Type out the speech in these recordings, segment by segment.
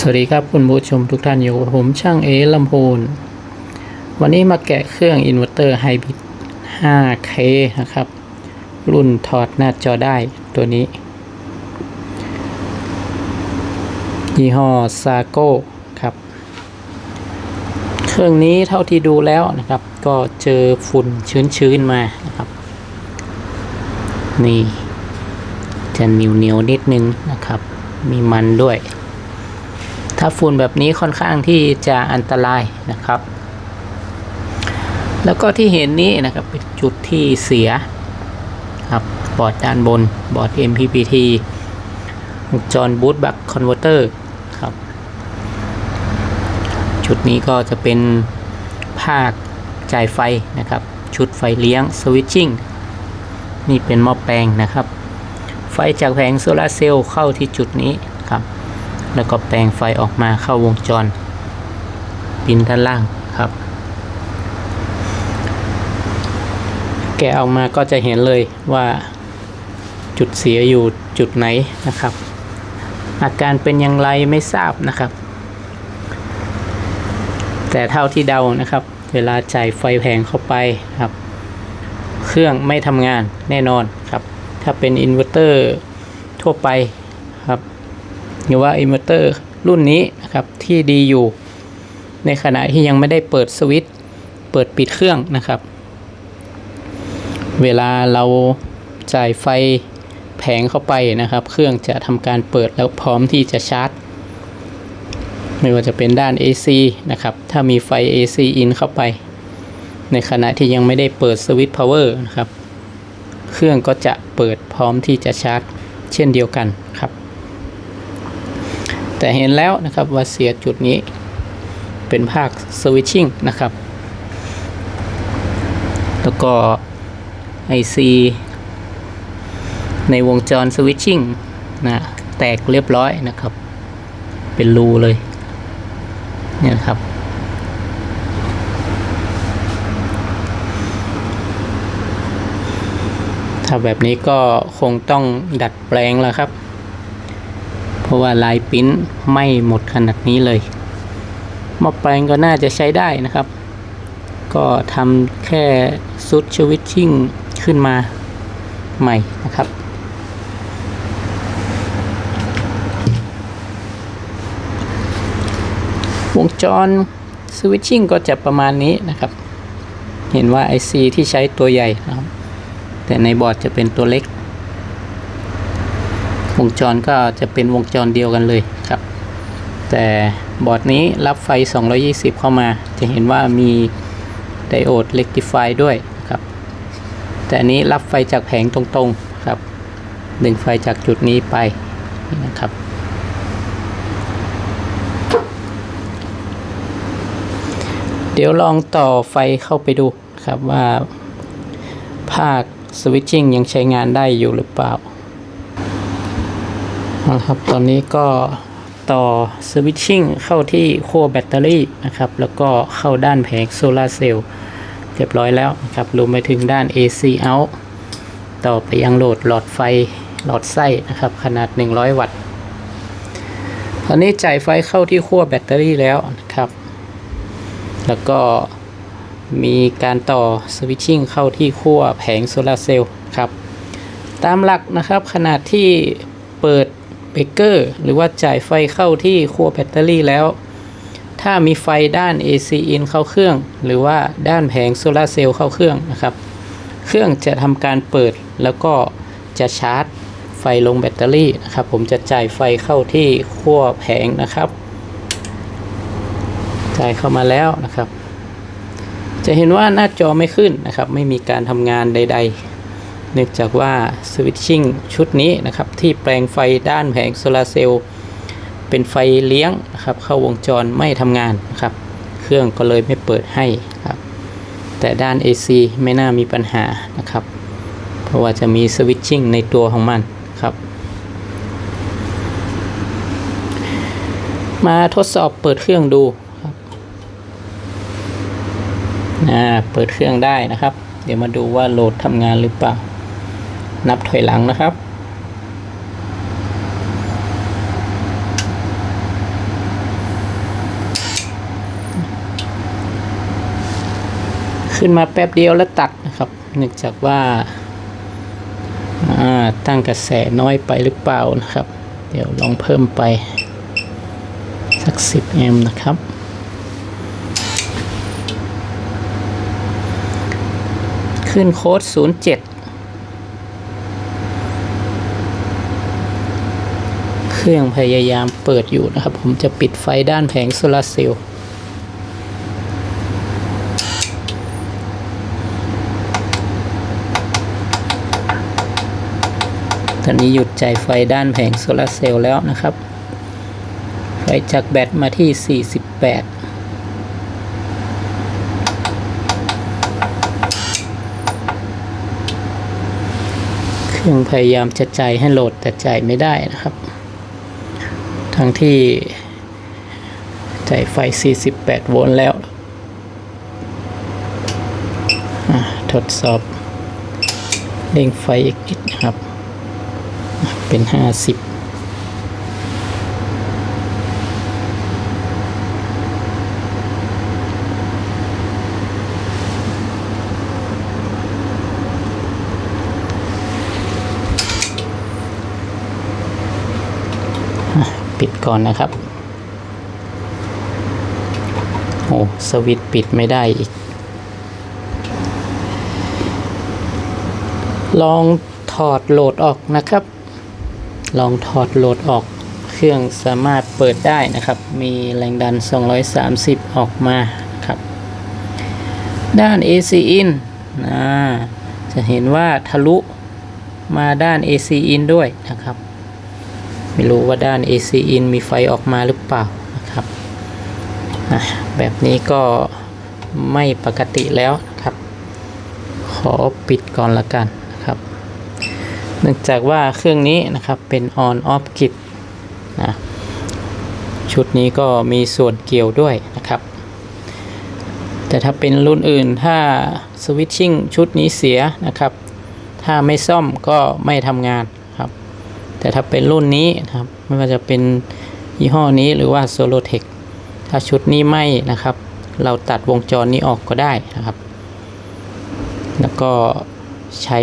สวัสดีครับคุณผู้ชมทุกท่านอยู่กับผมช่างเอลำพูนวันนี้มาแกะเครื่องอินเวอร์เตอร์ไฮบริด 5K นะครับ รุ่นถอดหน้าจอได้ตัวนี้ ยี่ห้อซาโก้ครับ เครื่องนี้เท่าที่ดูแล้วนะครับ ก็เจอฝุ่นชื้นๆมานะครับ นี่ จะเหนียวเหนียวๆนิดนึงนะครับ มีมันด้วย ถ้าฝุ่นแบบนี้ค่อนข้างที่จะอันตรายนะครับ แล้วก็ที่เห็นนี้นะครับเป็นจุดที่เสียครับบอร์ดด้านบนบอร์ด MPPT วงจรบูตบัคคอนเวอร์เตอร์ครับจุดนี้ก็จะเป็นภาคจ่ายไฟนะครับ ชุดไฟเลี้ยงสวิตชิ่งนี่เป็นหม้อแปลงนะครับ ไฟจากแผงโซลาเซลล์เข้าที่จุดนี้ครับ แล้วก็แปลงไฟออกมาเข้าวงจร ปินด้านล่างครับ แกะออกมาก็จะเห็นเลยว่าจุดเสียอยู่จุดไหนนะครับ อาการเป็นอย่างไรไม่ทราบนะครับ แต่เท่าที่เดานะครับ เวลาจ่ายไฟแผงเข้าไปครับ เครื่องไม่ทำงานแน่นอนครับ ถ้าเป็นอินเวอร์เตอร์ทั่วไปครับ หรือว่าอินเวอร์เตอร์รุ่นนี้นะครับที่ดีอยู่ ในขณะที่ยังไม่ได้เปิดสวิตช์เปิดปิดเครื่องนะครับ เวลาเราจ่ายไฟแผงเข้าไปนะครับ เครื่องจะทำการเปิดแล้วพร้อมที่จะชาร์จ ไม่ว่าจะเป็นด้าน AC นะครับ ถ้ามีไฟ AC in เข้าไป ในขณะที่ยังไม่ได้เปิดสวิตช์ power นะครับ เครื่องก็จะเปิดพร้อมที่จะชาร์จ เช่นเดียวกันครับ แต่เห็นแล้วนะครับว่าเสียจุดนี้เป็นภาคสวิตชิ่งนะครับ แล้วก็ IC ในวงจรสวิตชิ่งนะแตกเรียบร้อยนะครับ เป็นรูเลย เนี่ยครับ ถ้าแบบนี้ก็คงต้องดัดแปลงแล้วครับ เพราะว่าลายปิ้นไม่หมดขนาดนี้เลยหม้อแปลงก็น่าจะใช้ได้นะครับ ก็ทำแค่ซุดชวิตชิ่งขึ้นมาใหม่นะครับวงจรสวิตชิ่งก็จะประมาณนี้นะครับ เห็นว่า IC ที่ใช้ตัวใหญ่นะครับ แต่ในบอร์ดจะเป็นตัวเล็ก วงจรก็จะเป็นวงจรเดียวกันเลยครับ แต่บอร์ดนี้รับไฟ 220 เข้ามา จะเห็นว่ามีไดโอดเ e กติฟายด้วยครับ แต่อันนี้รับไฟจากแผงตรงๆครับดึงไฟจากจุดนี้ไปนี่นะครับ เดี๋ยวลองต่อไฟเข้าไปดูครับว่า ภาคสวิตชิ่งยังใช้งานได้อยู่หรือเปล่า เอาละครับตอนนี้ก็ต่อสวิตชิ่งเข้าที่ขั้วแบตเตอรี่นะครับ แล้วก็เข้าด้านแผงโซลาเซลล์เรียบร้อยแล้วนะครับรวมไปถึงด้าน AC out ต่อไปยังโหลดหลอดไฟหลอดไส้นะครับ ขนาด 100 วัตต์ ตอนนี้จ่ายไฟเข้าที่ขั้วแบตเตอรี่แล้วนะครับ แล้วก็มีการต่อสวิตชิ่งเข้าที่ขั้วแผงโซลาเซลล์ครับ ตามหลักนะครับขนาดที่เปิด เบรกเกอร์ หรือว่าจ่ายไฟเข้าที่ขั้วแบตเตอรี่แล้ว ถ้ามีไฟด้าน AC in เข้าเครื่อง หรือว่าด้านแผงโซลาเซลล์เข้าเครื่องนะครับ เครื่องจะทำการเปิดแล้วก็จะชาร์จไฟลงแบตเตอรี่นะครับ ผมจะจ่ายไฟเข้าที่ขั้วแผงนะครับจ่ายเข้ามาแล้วนะครับ จะเห็นว่าหน้าจอไม่ขึ้นนะครับ ไม่มีการทำงานใด ๆ เนื่องจากว่าสวิตชิ่งชุดนี้นะครับที่แปลงไฟด้านแผงโซลาเซลล์เป็นไฟเลี้ยงนะครับเข้าวงจรไม่ทำงานนะครับเครื่องก็เลยไม่เปิดให้ครับแต่ด้าน AC ไม่น่ามีปัญหานะครับ เพราะว่าจะมีสวิตชิ่งในตัวของมันครับ มาทดสอบเปิดเครื่องดูครับเปิดเครื่องได้นะครับ เดี๋ยวมาดูว่าโหลดทำงานหรือเปล่า นับถอยหลังนะครับ ขึ้นมาแป๊บเดียวแล้วตัดนะครับ เนื่องจากว่าตั้งกระแสน้อยไปหรือเปล่านะครับ เดี๋ยวลองเพิ่มไป สัก 10 แอมป์นะครับ ขึ้นโค้ด 07 รื่องพยายามเปิดอยู่นะครับ ผมจะปิดไฟด้านแผงโซลาร์เซลล์ตอนนี้หยุดจ่ายไฟด้านแผงโซลาร์เซลล์แล้วนะครับ ไฟจากแบตมาที่ 48เครื่องพยายามจะจ่ายให้โหลดแต่จ่ายไม่ได้นะครับ ทั้งที่จ่ายไฟ 48 โวลต์แล้ว ทดสอบเร่งไฟอีกนิดครับ เป็น 50 ปิดก่อนนะครับ โอ้สวิตช์ปิดไม่ได้อีก ลองถอดโหลดออกนะครับ ลองถอดโหลดออก เครื่องสามารถเปิดได้นะครับ มีแรงดัน 230 ออกมาครับ ด้าน AC in อ่าจะเห็นว่าทะลุมาด้าน AC in ด้วยนะครับ ไม่รู้ว่าด้าน AC in มีไฟออกมาหรือเปล่านะครับอะแบบนี้ก็ไม่ปกติแล้วนะครับ ขอปิดก่อนละกันนะครับ เนื่องจากว่าเครื่องนี้นะครับเป็น on off kit นะชุดนี้ก็มีส่วนเกี่ยวด้วยนะครับ แต่ถ้าเป็นรุ่นอื่นถ้าสวิตชิ่งชุดนี้เสียนะครับ ถ้าไม่ซ่อมก็ไม่ทำงาน แต่ถ้าเป็นรุ่นนี้นะครับไม่ว่าจะเป็นยี่ห้อนี้หรือว่า Solotech ถ้าชุดนี้ไหม้นะครับ เราตัดวงจรนี้ออกก็ได้นะครับ แล้วก็ใช้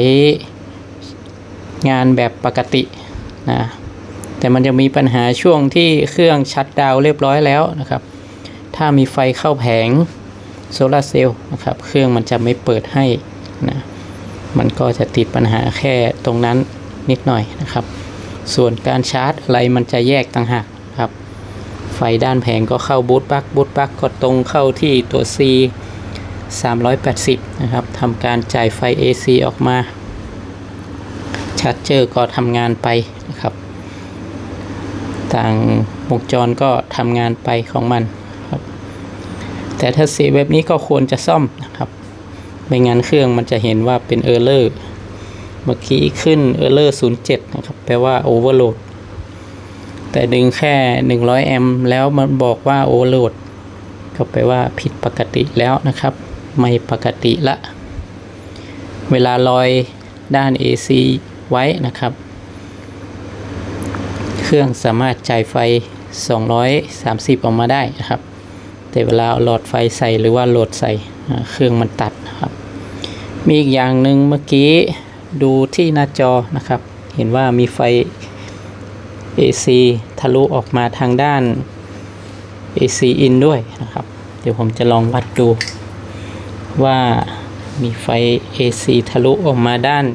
งานแบบปกตินะแต่มันจะมีปัญหาช่วงที่เครื่องชัดดาวเรียบร้อยแล้วนะครับ ถ้ามีไฟเข้าแผงโซลาร์เซลล์นะครับ เครื่องมันจะไม่เปิดให้นะ มันก็จะติดปัญหาแค่ตรงนั้นนิดหน่อยนะครับ ส่วนการชาร์จอะไรมันจะแยกต่างหากครับ ไฟด้านแผงก็เข้าบูตบัคบูตบัคก็ตรงเข้าที่ตัว C 380 นะครับทำการจ่ายไฟ AC ออกมาชาร์จเจอร์ก็ทำงานไปนะครับ ต่างวงจรก็ทำงานไปของมันครับ แต่ถ้าเสียแบบนี้ก็ควรจะซ่อมนะครับ ไม่งั้นเครื่องมันจะเห็นว่าเป็นเออร์เลอร์ เมื่อกี้ขึ้น error 07 นะครับ แปลว่า overload แต่ดึงแค่ 100 แอมป์แล้วมันบอกว่า overload ก็แปลว่าผิดปกติแล้วนะครับ ไม่ปกติละ เวลาลอยด้าน AC ไว้นะครับ เครื่องสามารถจ่ายไฟ 230 ออกมาได้นะครับ แต่เวลาหลอดไฟใส่หรือว่าโหลดใส่เครื่องมันตัดครับ มีอีกอย่างหนึ่งเมื่อกี้ ดูที่หน้าจอนะครับ เห็นว่ามีไฟ AC ทะลุออกมาทางด้าน AC in ด้วยนะครับ เดี๋ยวผมจะลองวัดดู ว่ามีไฟ AC ทะลุออกมาด้าน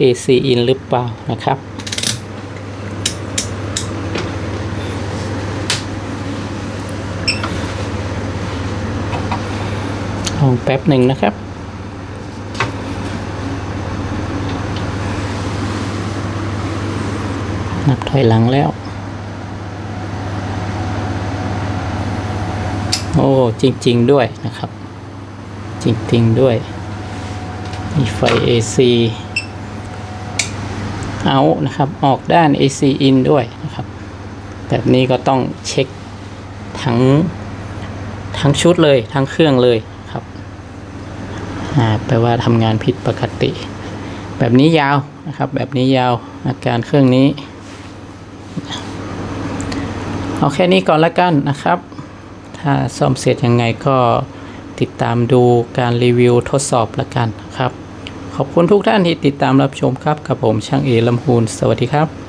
AC in หรือเปล่านะครับลองแป๊บหนึ่งนะครับ นับถอยหลังแล้ว โอ้จริง ๆ ด้วยนะครับ จริง ๆ ด้วยมีไฟ AC เอานะครับ ออกด้าน AC in ด้วยนะครับ แบบนี้ก็ต้องเช็คทั้งทั้งชุดเลยทั้งเครื่องเลยครับแปลว่าทำงานผิดปกติ แบบนี้ยาวนะครับ แบบนี้ยาวอาการเครื่องนี้ เอาแค่นี้ก่อนละกันนะครับ ถ้าซ่อมเสร็จยังไงก็ติดตามดูการรีวิวทดสอบละกันครับ ขอบคุณทุกท่านที่ติดตามรับชมครับกับผมช่างเอลำพูนสวัสดีครับ